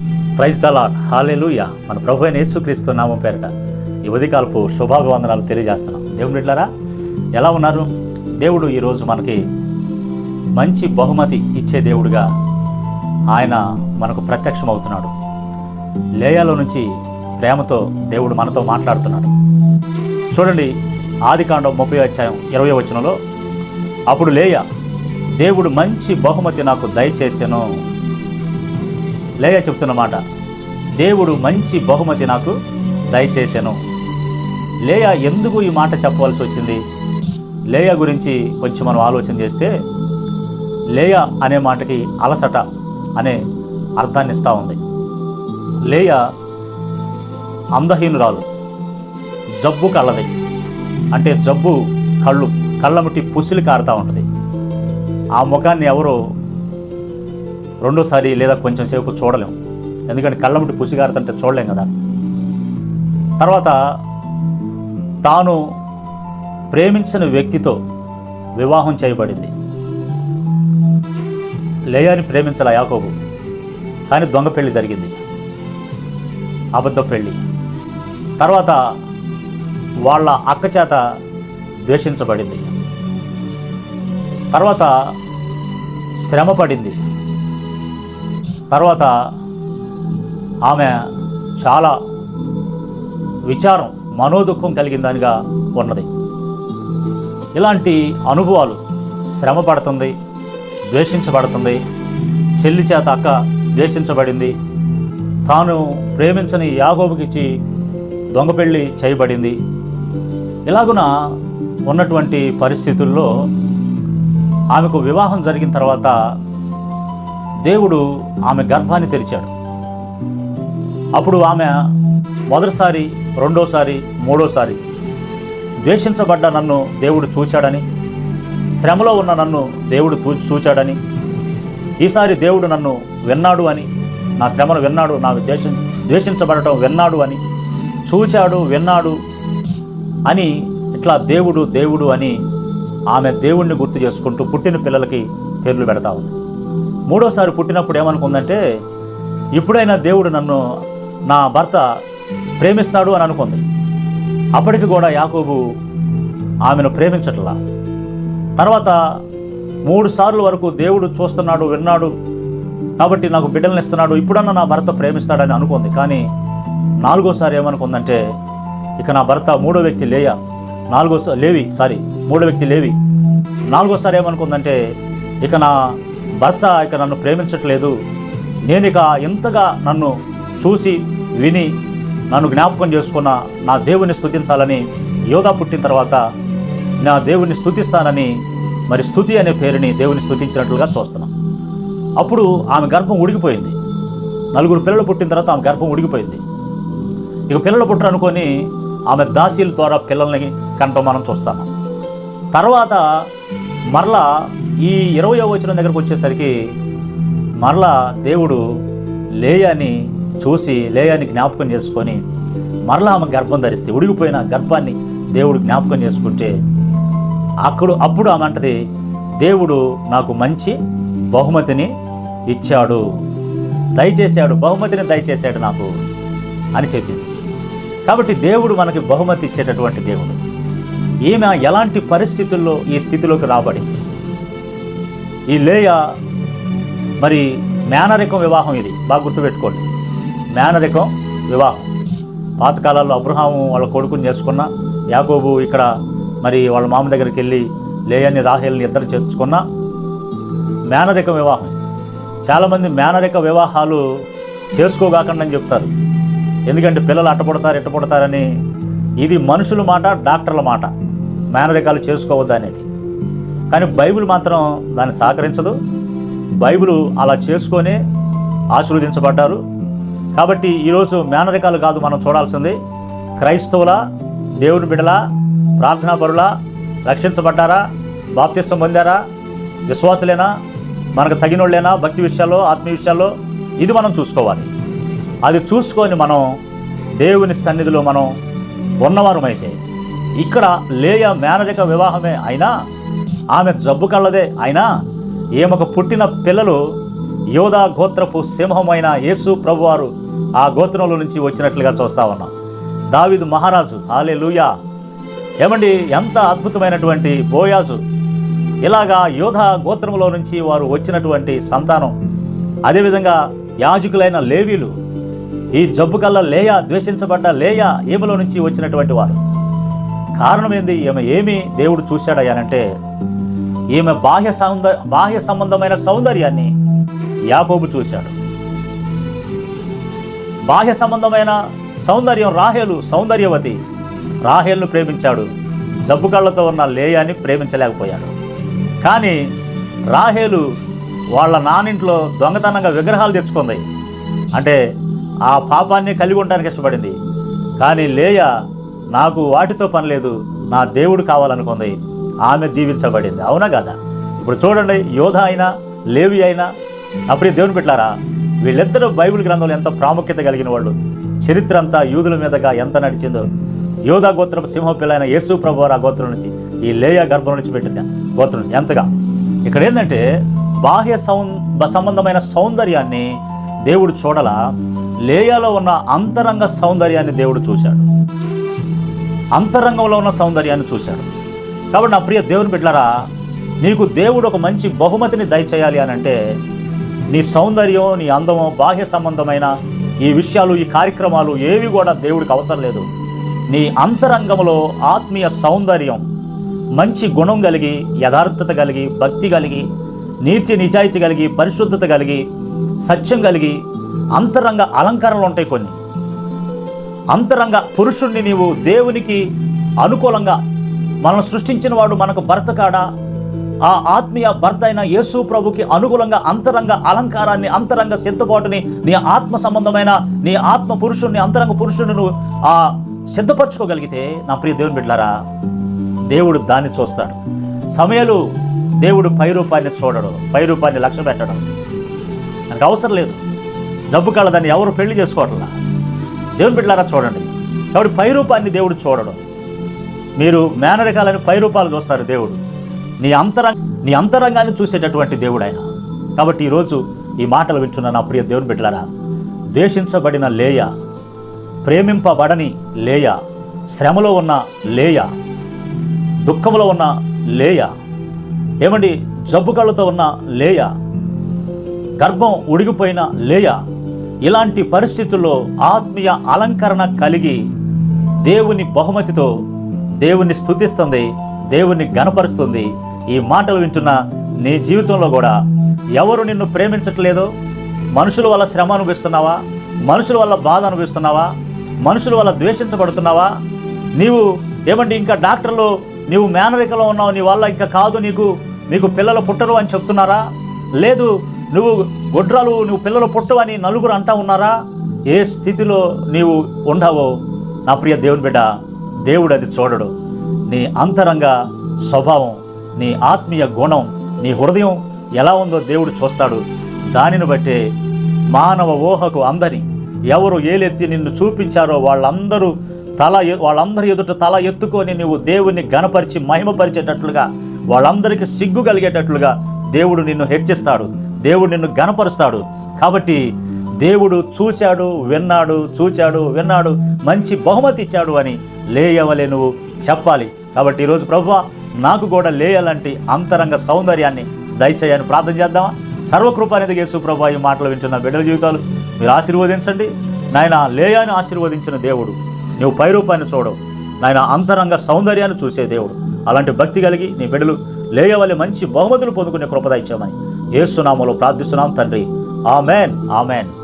Praise దలా hallelujah మన ప్రభు అయిన యేసుక్రీస్తు నామం పేరట ఈ ఉదయకాలపు శుభాభివందనాలు తెలియజేస్తున్నాం. దేవుడు ఇట్లారా ఎలా ఉన్నారు? దేవుడు ఈరోజు మనకి మంచి బహుమతి ఇచ్చే దేవుడుగా ఆయన మనకు ప్రత్యక్షమవుతున్నాడు. లేయాలో నుంచి ప్రేమతో దేవుడు మనతో మాట్లాడుతున్నాడు. చూడండి ఆదికాండం ముప్పై అధ్యాయం ఇరవై వచనంలో అప్పుడు లేయ దేవుడు మంచి బహుమతి నాకు దయచేసాను లేయ చెప్తున్నమాట దేవుడు మంచి బహుమతి నాకు దయచేశాను. లేయ ఎందుకు ఈ మాట చెప్పవలసి వచ్చింది? లేయ గురించి కొంచెం మనం ఆలోచన చేస్తే లేయ అనే మాటకి అలసట అనే అర్థాన్ని ఇస్తూ ఉంది. లేయ అందహీనురాలు. జబ్బు కళ్ళది. అంటే జబ్బు కళ్ళు కళ్ళముట్టి పుసిలి కారుతూ ఉంటుంది. ఆ ముఖాన్ని ఎవరో రెండోసారి లేదా కొంచెం సేపు చూడలేం. ఎందుకంటే కళ్ళముట్టి పుసిగారుతుంటే చూడలేం కదా. తర్వాత తాను ప్రేమించిన వ్యక్తితో వివాహం చేయబడింది. లేయాని ప్రేమించాల యాకోబు. కానీ దొంగ పెళ్ళి జరిగింది. అబద్ధ పెళ్ళి. తర్వాత వాళ్ళ అక్క చేత ద్వేషించబడింది. తర్వాత శ్రమ పడింది తర్వాత ఆమె చాలా విచారం మనోదుఖం కలిగిన దానిగా ఉన్నది. ఇలాంటి అనుభవాలు శ్రమ పడుతుంది ద్వేషించబడుతుంది చెల్లి చేత అక్క ద్వేషించబడింది తాను ప్రేమించని యాగోబుకిచ్చి దొంగ పెళ్ళి చేయబడింది. ఇలాగున ఉన్నటువంటి పరిస్థితుల్లో ఆమెకు వివాహం జరిగిన తర్వాత దేవుడు ఆమె గర్భాన్ని తెరిచాడు. అప్పుడు ఆమె మొదటిసారి రెండోసారి మూడోసారి ద్వేషించబడ్డ నన్ను దేవుడు చూచాడని శ్రమలో ఉన్న నన్ను దేవుడు తూ చూచాడని ఈసారి దేవుడు నన్ను విన్నాడు అని నా శ్రమను విన్నాడు నా ద్వేషం ద్వేషించబడటం విన్నాడు అని చూచాడు విన్నాడు అని ఇట్లా దేవుడు దేవుడు అని ఆమె దేవుణ్ణి గుర్తు చేసుకుంటూ పుట్టిన పిల్లలకి పేర్లు పెడతా ఉంది. మూడోసారి పుట్టినప్పుడు ఏమనుకుందంటే ఇప్పుడైనా దేవుడు నన్ను నా భర్త ప్రేమిస్తాడు అని అనుకుంది. అప్పటికి కూడా యాకోబు ఆమెను ప్రేమించట్లా. తర్వాత మూడు సార్లు వరకు దేవుడు చూస్తున్నాడు విన్నాడు. కాబట్టి నాకు బిడ్డలను ఇస్తున్నాడు ఇప్పుడన్నా నా భర్త ప్రేమిస్తాడని అనుకుంది. కానీ నాలుగోసారి ఏమనుకుందంటే ఇక నా భర్త మూడో వ్యక్తి లేయ? నాలుగోసారి లేవి సారీ మూడో వ్యక్తి లేవి. నాలుగోసారి ఏమనుకుందంటే ఇక నా భర్త ఇక నన్ను ప్రేమించట్లేదు. నేను ఇక ఇంతగా నన్ను చూసి విని నన్ను జ్ఞాపకం చేసుకున్న నా దేవుని స్తుతించాలని యోగా పుట్టిన తర్వాత నా దేవుని స్తుతిస్తానని మరి స్తుతి అనే పేరుని దేవుని స్థుతించినట్లుగా చూస్తున్నాం. అప్పుడు ఆమె గర్భం ఉడికిపోయింది. నలుగురు పిల్లలు పుట్టిన తర్వాత ఆమె గర్భం ఉడిగిపోయింది ఇక పిల్లలు పుట్టరు అనుకొని ఆమె దాసీల ద్వారా పిల్లల్ని కనటం మనం చూస్తాము తర్వాత మరలా ఈ ఇరవయో వచనం దగ్గరకు వచ్చేసరికి మరలా దేవుడు లేయాని చూసి లేయాని జ్ఞాపకం చేసుకొని మరలా ఆమె గర్భం ధరిస్తే ఉడిగిపోయిన గర్భాన్ని దేవుడు జ్ఞాపకం చేసుకుంటే అక్కడ అప్పుడు ఆమె అంటది దేవుడు నాకు మంచి బహుమతిని ఇచ్చాడు. దయచేశాడు బహుమతిని దయచేశాడు నాకు అని చెప్పింది. కాబట్టి దేవుడు మనకి బహుమతి ఇచ్చేటటువంటి దేవుడు. ఈమె ఎలాంటి పరిస్థితుల్లో ఈ స్థితిలోకి రాబడింది? ఈ లేయ మరి మేనరికం వివాహం ఇది. బాగా గుర్తుపెట్టుకోండి. మేనరికం వివాహం. పాతకాలాల్లో అబ్రహాము వాళ్ళ కొడుకుని చేసుకున్న యాగోబు ఇక్కడ మరి వాళ్ళ మామ దగ్గరికి వెళ్ళి లేయని రాహేల్ని ఇద్దరు చేర్చుకున్న మేనరిక వివాహం. చాలామంది మేనరిక వివాహాలు చేసుకోగాకండి అని చెప్తారు. ఎందుకంటే పిల్లలు అట్టపడతారు ఇట్టపడతారని ఇది మనుషుల మాట డాక్టర్ల మాట. మేనరికాలు చేసుకోవద్దు అనేది. కానీ బైబిల్ మాత్రం దాన్ని సహకరించదు. బైబిల్ అలా చేసుకొని ఆశీర్వదించబడ్డారు. కాబట్టి ఈరోజు మేనరికాలు కాదు మనం చూడాల్సింది. క్రైస్తవుల దేవుని బిడల ప్రార్థనా పరుల రక్షించబడ్డారా? బాప్తిస్వం పొందారా? విశ్వాసులేనా? మనకు తగినోళ్ళేనా? భక్తి విషయాల్లో ఆత్మీయ విషయాల్లో? ఇది మనం చూసుకోవాలి. అది చూసుకొని మనం దేవుని సన్నిధిలో మనం ఉన్నవారమైతే ఇక్కడ లేయ మేనరిక వివాహమే అయినా ఆమె జబ్బు కళ్ళదే అయినా ఈమెకు పుట్టిన పిల్లలు యోధా గోత్రపు సింహమైన యేసు ప్రభువారు ఆ గోత్రంలో నుంచి వచ్చినట్లుగా చూస్తా ఉన్నాం. దావిదు మహారాజు ఆలే లూయా ఏమండి ఎంత అద్భుతమైనటువంటి బోయాజు. ఇలాగా యోధ గోత్రంలో నుంచి వారు వచ్చినటువంటి సంతానం. అదేవిధంగా యాజకులైన లేవీలు. ఈ జబ్బు కల్లా లేయ ద్వేషించబడ్డ లేయ ఈమెలో నుంచి వచ్చినటువంటి వారు. కారణం ఏంది? ఈమె ఏమి దేవుడు చూశాడయ్యానంటే ఈమె బాహ్య సౌంద బాహ్య సంబంధమైన సౌందర్యాన్ని యాకోబు చూశాడు. బాహ్య సంబంధమైన సౌందర్యం రాహేలు సౌందర్యవతి. రాహేల్ను ప్రేమించాడు. జబ్బు కళ్ళతో ఉన్న లేయాని ప్రేమించలేకపోయాడు. కానీ రాహేలు వాళ్ళ నానింట్లో దొంగతనంగా విగ్రహాలు తెచ్చుకుంది. అంటే ఆ పాపాన్ని కలిగి ఉండడానికి ఇష్టపడింది. కానీ లేయ నాకు వాటితో పని లేదు నా దేవుడు కావాలనుకుంది ఆమె దీవించబడింది. అవునా కదా? ఇప్పుడు చూడండి యోధ అయినా లేవి అయినా అప్పుడే దేవుని పెట్టారా వీళ్ళిద్దరూ బైబిల్ గ్రంథంలో ఎంత ప్రాముఖ్యత కలిగిన వాళ్ళు. చరిత్ర అంతా యూదుల మీదగా ఎంత నడిచిందో. యోధా గోత్రపు సింహ పిల్లైన యేసు ప్రభు ఆ గోత్రం నుంచి ఈ లేయ గర్భం నుంచి పెట్టింది. గోత్రం ఎంతగా? ఇక్కడ ఏంటంటే బాహ్య సౌ సంబంధమైన సౌందర్యాన్ని దేవుడు చూడలా. లేయాలో ఉన్న అంతరంగ సౌందర్యాన్ని దేవుడు చూశాడు. అంతరంగంలో ఉన్న సౌందర్యాన్ని చూశాడు కాబట్టి నా ప్రియ దేవుని బిడ్డలారా నీకు దేవుడు ఒక మంచి బహుమతిని దయచేయాలి అని అంటే నీ సౌందర్యం నీ అందము బాహ్య సంబంధమైన ఈ విషయాలు ఈ కార్యక్రమాలు ఏవి కూడా దేవుడికి అవసరం లేదు. నీ అంతరంగంలో ఆత్మీయ సౌందర్యం మంచి గుణం కలిగి యథార్థత కలిగి భక్తి కలిగి నీతి నిజాయితీ కలిగి పరిశుద్ధత కలిగి సత్యం కలిగి అంతరంగ అలంకరణలు ఉంటాయి కొన్ని. అంతరంగ పురుషుణ్ణి నీవు దేవునికి అనుకూలంగా మనం సృష్టించిన వాడు మనకు భర్త కాడా? ఆ ఆత్మీయ భర్త అయిన యేసు ప్రభుకి అనుకూలంగా అంతరంగ అలంకారాన్ని అంతరంగ సిద్ధపాటుని నీ ఆత్మ సంబంధమైన నీ ఆత్మ పురుషుణ్ణి అంతరంగ పురుషుని నువ్వు ఆ సిద్ధపరచుకోగలిగితే నా ప్రియ దేవుని బిడ్లారా దేవుడు దాన్ని చూస్తాడు. సమయాలు దేవుడు పై రూపాన్ని చూడడు పై రూపాన్ని లక్ష్య పెట్టడం. నాకు అవసరం లేదు. జబ్బు కళ్ళ దాన్ని ఎవరు పెళ్ళి చేసుకోవట్లా? దేవుని బిడ్డలారా చూడండి. కాబట్టి పై రూపాన్ని దేవుడు చూడడం. మీరు మేనరికాలని పై రూపాలు చూస్తారు దేవుడు. నీ అంతరంగ నీ అంతరంగాన్ని చూసేటటువంటి దేవుడు ఆయన. కాబట్టి ఈరోజు ఈ మాటలు వింటున్న నా ప్రియ దేవుని బిడ్డలారా దేశించబడిన లేయ ప్రేమింపబడని లేయ శ్రమలో ఉన్న లేయ దుఃఖంలో ఉన్న లేయ ఏమండి జబ్బు కళ్ళతో ఉన్న లేయ గర్భం ఉడిగిపోయిన లేయ ఇలాంటి పరిస్థితుల్లో ఆత్మీయ అలంకరణ కలిగి దేవుని బహుమతితో దేవుని స్తుతిస్తుంది దేవుని గనపరుస్తుంది ఈ మాటలు వింటున్న నీ జీవితంలో కూడా ఎవరు నిన్ను ప్రేమించట్లేదో? మనుషుల వల్ల శ్రమ అనుభవిస్తున్నావా? మనుషుల వల్ల బాధ అనుభవిస్తున్నావా? మనుషుల వల్ల ద్వేషించబడుతున్నావా? నీవు ఏమండి ఇంకా డాక్టర్లు నీవు మేనరికలో ఉన్నావు నీ వల్ల ఇంకా కాదు నీకు నీకు పిల్లలు పుట్టరు అని చెప్తున్నారా? లేదు నువ్వు గొడ్రాలు నువ్వు పిల్లలు పుట్టవని నలుగురు అంటా ఉన్నారా? ఏ స్థితిలో నీవు ఉండవో? నా ప్రియ దేవుని బిడ్డ దేవుడు అది చూడడు. నీ అంతరంగ స్వభావం నీ ఆత్మీయ గుణం నీ హృదయం ఎలా ఉందో దేవుడు చూస్తాడు. దానిని బట్టే మానవ ఊహకు అందని ఎవరు ఏలెత్తి నిన్ను చూపించారో వాళ్ళందరూ తల వాళ్ళందరి ఎదుట తల ఎత్తుకొని నువ్వు దేవుణ్ణి గణపరిచి మహిమపరిచేటట్లుగా వాళ్ళందరికీ సిగ్గు కలిగేటట్లుగా దేవుడు నిన్ను హెచ్చిస్తాడు. దేవుడు నిన్ను గణపరుస్తాడు కాబట్టి దేవుడు చూశాడు విన్నాడు చూచాడు విన్నాడు మంచి బహుమతి ఇచ్చాడు అని లేయవలే నువ్వు చెప్పాలి. కాబట్టి ఈరోజు ప్రభు నాకు కూడా లేయలాంటి అంతరంగ సౌందర్యాన్ని దయచేయని ప్రార్థన చేద్దామా? సర్వకృపానిధి యేసు ప్రభు ఈ మాటలు వింటున్న బిడ్డల జీవితాలు మీరు ఆశీర్వదించండి. నాయన లేయాన్ని ఆశీర్వదించిన దేవుడు నువ్వు పైరూపాన్ని చూడవు. నాయన అంతరంగ సౌందర్యాన్ని చూసే దేవుడు. అలాంటి భక్తి కలిగి నీ బిడ్డలు లేయవలే మంచి బహుమతులు పొందుకునే కృపద ఇచ్చామని ఏసునామలో ప్రార్థిస్తున్నాం తండ్రి. ఆమెన్. ఆమెన్.